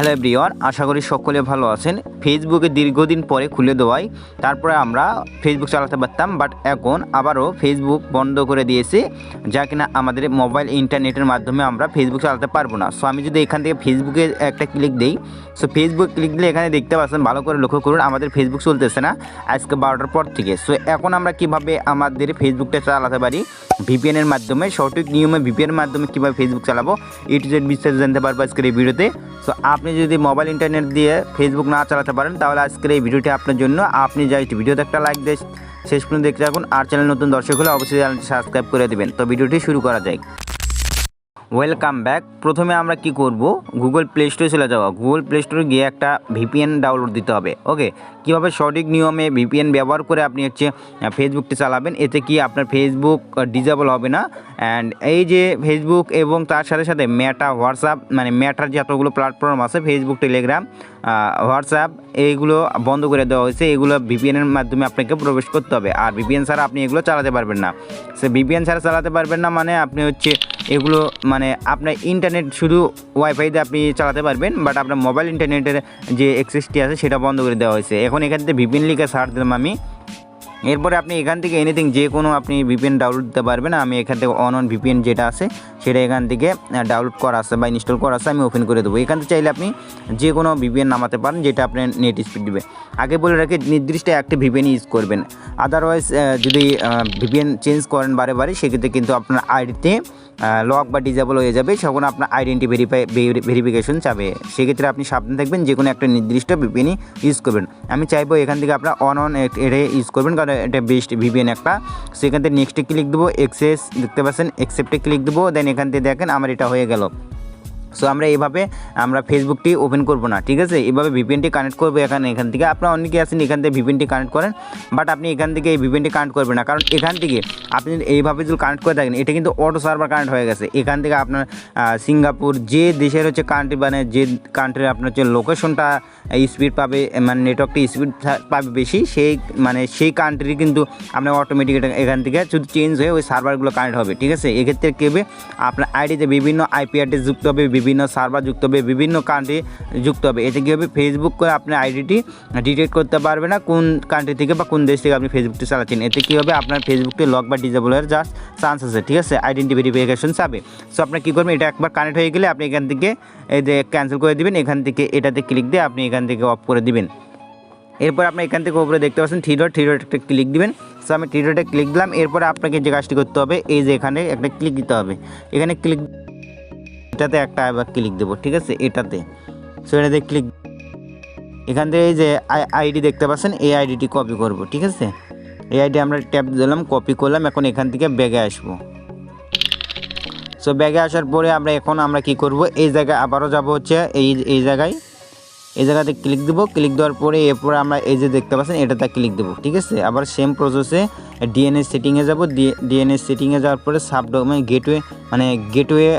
Hello everyone আশা করি সকলে ভালো আছেন। ফেসবুকে দীর্ঘদিন পরে খুলে দেওয়ায়, তারপরে আমরা ফেসবুক চালাতে পারতাম বাট এখন আবারও ফেসবুক বন্ধ করে দিয়েছে, যা কিনা আমাদের মোবাইল ইন্টারনেটের মাধ্যমে আমরা ফেসবুক চালাতে পারব না। সো আমি যদি এখান থেকে ফেসবুকে একটা ক্লিক দিই সো ফেসবুক ক্লিক দিলে এখানে দেখতে পাচ্ছেন, ভালো করে লক্ষ্য করুন, আমাদের ফেসবুক চলতেছে না, আজকে বারোটার পর থেকে। সো এখন আমরা কীভাবে আমাদের ফেসবুকটা চালাতে পারি ভিপিএনের মাধ্যমে, সঠিক নিয়মে ভিপিএনের মাধ্যমে কীভাবে ফেসবুক চালাবো জেড বিস্তারিত জানতে পারব আজকের এই ভিডিওতে। সো আপনি যদি মোবাইল ইন্টারনেট দিয়ে ফেসবুক না চালাতে পারেন, তাহলে আজকের এই ভিডিওটি আপনার জন্য। আপনি জাস্ট ভিডিওতে একটা লাইক দেশ শেষ পর্যন্ত দেখতে থাকুন আর চ্যানেল নতুন দর্শক হলে অবশ্যই চ্যানেলটি সাবস্ক্রাইব করে দেবেন। তো, ভিডিওটি শুরু করা যায় ওয়েলকাম ব্যাক প্রথমে আমরা কি করব? গুগল প্লে স্টোরে চলে যাওয়া। গুগল প্লে স্টোরে গিয়ে একটা ভিপিএন ডাউনলোড দিতে হবে। ওকে কীভাবে সঠিক নিয়মে ভিপিএন ব্যবহার করে আপনি হচ্ছে ফেসবুকটি চালাবেন? এতে কি আপনার ফেসবুক ডিজেবল হবে না? অ্যান্ড এই যে ফেসবুক এবং তার সাথে সাথে মেটা হোয়াটসঅ্যাপ মানে মেটার যে এতগুলো প্ল্যাটফর্ম আছে ফেসবুক টেলিগ্রাম হোয়াটসঅ্যাপ এইগুলো বন্ধ করে দেওয়া হয়েছে। এগুলো ভিপিএনের মাধ্যমে আপনাকে প্রবেশ করতে হবে। আর ভিপিএন ছাড়া আপনি এগুলো চালাতে পারবেন না। সে ভিপিএন ছাড়া চালাতে পারবেন না মানে আপনি হচ্ছে এগুলো মানে আপনার ইন্টারনেট শুধু ওয়াইফাই দিয়ে আপনি চালাতে পারবেন বাট আপনার মোবাইল ইন্টারনেটের যে অ্যাক্সেসটি আছে সেটা বন্ধ করে দেওয়া হয়েছে। এখন এখান থেকে ভিপিএন লিখে সার্চ দিলাম আমি। এরপরে আপনি এখান থেকে এনিথিং যে কোনো আপনি ভিপিএন ডাউনলোড দিতে পারবেন। আমি এখান থেকে অন অন ভিপিএন যেটা আছে, সেটা এখান থেকে ডাউনলোড করা আছে বা ইনস্টল করা আছে, আমি ওপেন করে দেবো। এখান থেকে চাইলে আপনি যে কোনো ভিপিএন নামাতে পারেন, যেটা আপনার নেট স্পিড দিবে। আগে বলে রাখি, নির্দিষ্ট একটি ভিপিএন ইউজ করবেন। আদারওয়াইজ যদি ভিপিএন চেঞ্জ করেন বারে বারে, সেক্ষেত্রে কিন্তু আপনার আইডিতে লক বা ডিজেবল হয়ে যাবে তখন আপনার আইডেন্টি ভেরিফাই ভেরিফিকেশন চাবে। সেক্ষেত্রে আপনি সাবধান থাকবেন, যে কোনো একটা নির্দিষ্ট ভিপিএনই ইউজ করবেন। আমি চাইব এখান থেকে আপনার অন অন এটা ইউজ করবেন, কারণ এটা বেস্ট ভিপিএন একটা। সেখান থেকে নেক্সটে ক্লিক দেবো এক্সেস দেখতে পাচ্ছেন এক্সেপ্টে ক্লিক দেবো দেন এখান থেকে দেখেন আমার এটা হয়ে গেল। সো আমরা এইভাবে আমরা ফেসবুকটি ওপেন করব না, ঠিক আছে? এইভাবে ভিপিএনটি কানেক্ট করব এখানে, এখান থেকে। আপনারা অনেকে আছেন, এখান থেকে ভিপিএনটি কানেক্ট করেন বাট আপনি এখান থেকে এই ভিপিএনটি কানেক্ট করবেন না। কারণ এখান থেকে আপনি এইভাবে যদি কানেক্ট করে থাকেন, এটা কিন্তু অটো সার্ভার কানেক্ট হয়ে গেছে। এখান থেকে আপনার সিঙ্গাপুর যে দেশের হচ্ছে কান্ট্রি মানে যে কান্ট্রির আপনার হচ্ছে লোকেশনটা স্পিড পাবে মানে নেটওয়ার্কটি স্পিড পাবে বেশি, সেই মানে সেই কান্ট্রি কিন্তু আপনার অটোমেটিক এখান থেকে শুধু চেঞ্জ হয়ে ওই সার্ভারগুলো কানেক্ট হবে, ঠিক আছে? এক্ষেত্রে কী হবে? আপনার আইডিতে বিভিন্ন আইপি যুক্ত হবে সার্ভার যুক্ত হবে, বিভিন্ন কান্ট্রি যুক্ত হবে। এতে কী হবে? ফেসবুক করে আপনার আইডিটি ডিটেক্ট করতে পারবে না কোন কান্ট্রি থেকে বা কোন দেশ থেকে আপনি ফেসবুকটি চালাচ্ছেন। এতে কী হবে? আপনার ফেসবুকটি লক বা ডিজেবলের জাস্ট চান্স আছে, ঠিক আছে? আইডেন্টি ভেরিফিকেশন চাবে। সো আপনার কী করবেন? এটা একবার কানেক্ট হয়ে গেলে আপনি এখান থেকে এই যে ক্যান্সেল করে দিবেন। এখান থেকে এটাতে ক্লিক দিয়ে আপনি এখান থেকে অফ করে দিবেন। এরপর আপনি এখান থেকে উপরে দেখতে পাচ্ছেন থ্রি ডট থ্রি ডট একটা ক্লিক দিবেন। সো আমি থ্রি ডটে ক্লিক দিলাম। এরপরে আপনাকে যে কাজটি করতে হবে, এই যে এখানে একটা ক্লিক দিতে হবে। এখানে ক্লিক এটাতে একটা আবার ক্লিক দেবো, ঠিক আছে? এটাতে। সো এটাতে ক্লিক এখান থেকে এই যে আইডি দেখতে পাচ্ছেন, এই আইডিটি কপি করব, ঠিক আছে? এই আইডি আমরা ট্যাপ দিলাম কপি করলাম, এখন এখান থেকে ব্যাগে আসব। সো ব্যাগে আসার পরে আমরা এখন আমরা কি করব? এই জায়গায় আবারও যাব হচ্ছে এই এই জায়গায়। এই জায়গাতে ক্লিক দেবো ক্লিক দেওয়ার পরে এরপরে আমরা এই যে দেখতে পাচ্ছেন, এটাতে ক্লিক দেবো, ঠিক আছে? আবার সেম প্রসেসে ডিএনএস সেটিংয়ে যাব। ডিএনএস সেটিংয়ে যাওয়ার পরে সাব ডোমেন গেটওয়ে মানে গেটওয়ে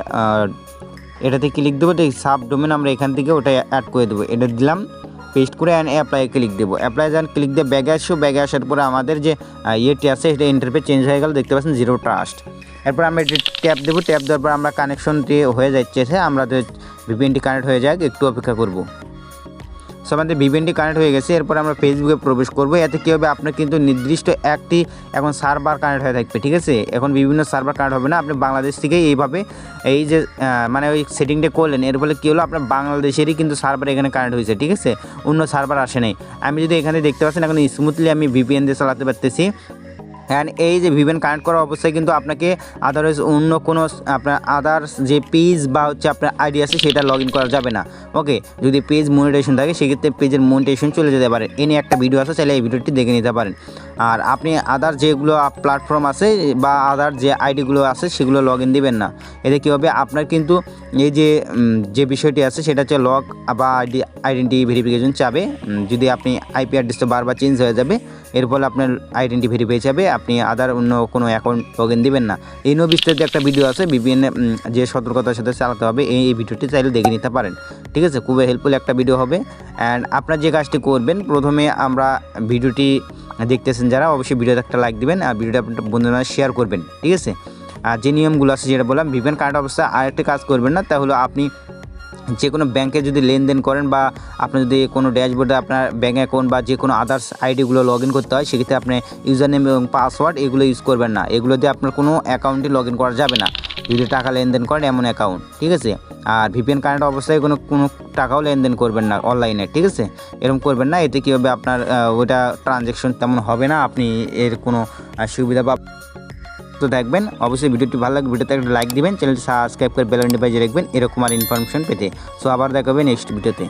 এটাতে ক্লিক দেবো তো সাব ডোমেন আমরা এখান থেকে ওটা অ্যাড করে দেবো। এটা দিলাম পেস্ট করে অ্যান্ড অ্যাপ্লাই ক্লিক দেবো। অ্যাপ্লাই যান ক্লিক দিয়ে ব্যাগে আসব ব্যাগে আসার পরে আমাদের যে ইয়েটি আছে এটা ইন্টারফেস চেঞ্জ হয়ে গেল, দেখতে পাচ্ছেন জিরো ট্রাস্ট এরপর আমরা এটি ট্যাপ দেবো ট্যাপ দেওয়ার পর আমরা কানেকশন দিয়ে হয়ে যাচ্ছে, আমরা তো ভিপিএনটি কানেক্ট হয়ে যাক, একটু অপেক্ষা করব। সো আমাদের ভিভেনটি কানেক্ট হয়ে গেছে। এরপর আমরা ফেসবুকে প্রবেশ করব। এতে কী হবে? আপনার কিন্তু নির্দিষ্ট একটি এখন সার্ভার কানেক্ট হয়ে থাকবে, ঠিক আছে? এখন বিভিন্ন সার্ভার কানেক্ট হবে না। আপনি বাংলাদেশ থেকেই এইভাবে এই যে মানে ওই সেটিংটা করলেন। এর ফলে কী হলো? আপনার বাংলাদেশেরই কিন্তু সার্ভার এখানে কানেক্ট হয়েছে, ঠিক আছে? অন্য সার্ভার আসে নাই। আমি যদি এখানে দেখতে পাচ্ছেন, এখন স্মুথলি আমি ভিপিএন দিয়ে চালাতে পারতেছি। অ্যান্ড এই যে ভিভেন কানেক্ট করা অবস্থায় কিন্তু আপনাকে আদারওয়াইজ অন্য কোনো আপনার আদার্স যে পেজ বা হচ্ছে আপনার আইডি আছে সেটা লগ করা যাবে না। ওকে যদি পেজ মনিটেশন থাকে, সেক্ষেত্রে পেজের মনিটেশন চলে যেতে পারে। এ নিয়ে একটা ভিডিও আছে, চাইলে এই ভিডিওটি দেখে নিতে পারেন। আর আপনি আদার যেগুলো প্ল্যাটফর্ম আছে বা আদার যে আইডিগুলো আছে, সেগুলো লগ ইন দেবেন না। এতে কী হবে? আপনার কিন্তু এই যে যে বিষয়টি আছে, সেটা হচ্ছে লগ বা আইডি আইডেন্টি ভেরিফিকেশন চাবে। যদি আপনি আইপি অ্যাড্রেসটা বারবার চেঞ্জ হয়ে যাবে, এর ফলে আপনার আইডেন্টি ভেরিফাই যাবে আপনি আদার অন্য কোনো অ্যাকাউন্ট লগ ইন দেবেন না। এই নিয়েও বিস্তারিত একটা ভিডিও আছে বিভিন্ন যে সতর্কতার সাথে চালাতে হবে, এই এই ভিডিওটি চাইলে দেখে নিতে পারেন। ঠিক আছে? খুবই হেল্পফুল একটা ভিডিও হবে। অ্যান্ড আপনার যে কাজটি করবেন, প্রথমে আমরা ভিডিওটি দেখতেছেন যারা, অবশ্যই ভিডিওতে একটা লাইক দিবেন, আর ভিডিওটা আপনার বন্ধুরা শেয়ার করবেন। ঠিক আছে? আর যে নিয়মগুলো আছে, যেটা বললাম ভিভেন কার্ড অবস্থা আরেকটা কাজ করবেন না তা হলো আপনি যে কোনো ব্যাংকে যদি লেনদেন করেন বা আপনি যদি কোনো ড্যাশবোর্ডে আপনার ব্যাঙ্ক অ্যাকাউন্ট বা যে কোনো আদার্স আইডিগুলো লগ ইন করতে হয়, সেক্ষেত্রে আপনি ইউজার নেম এবং পাসওয়ার্ড এগুলো ইউজ করবেন না। এগুলো দিয়ে আপনার কোনো অ্যাকাউন্টে লগ ইন করা যাবে না। যদি টাকা লেনদেন করেন, এমন অ্যাকাউন্ট ঠিক আছে? আর ভিপিএন কানেক্ট অবস্থায় কোনো কোনো টাকাও লেনদেন করবেন না অনলাইনে ঠিক আছে? এরকম করবেন না। এতে কী হবে? আপনার ওটা ট্রানজ্যাকশন তেমন হবে না। আপনি এর কোনো সুবিধা বা তো দেখবেন, অবশ্যই ভিডিওটি ভালো লাগবে ভিডিওতে একটা লাইক দিবেন চ্যানেলটি সাবস্ক্রাইব করে বেল বাজিয়ে রাখবেন, এরকম আর ইনফরমেশন পেতে। সো আবার দেখাবে নেক্সট ভিডিওতে।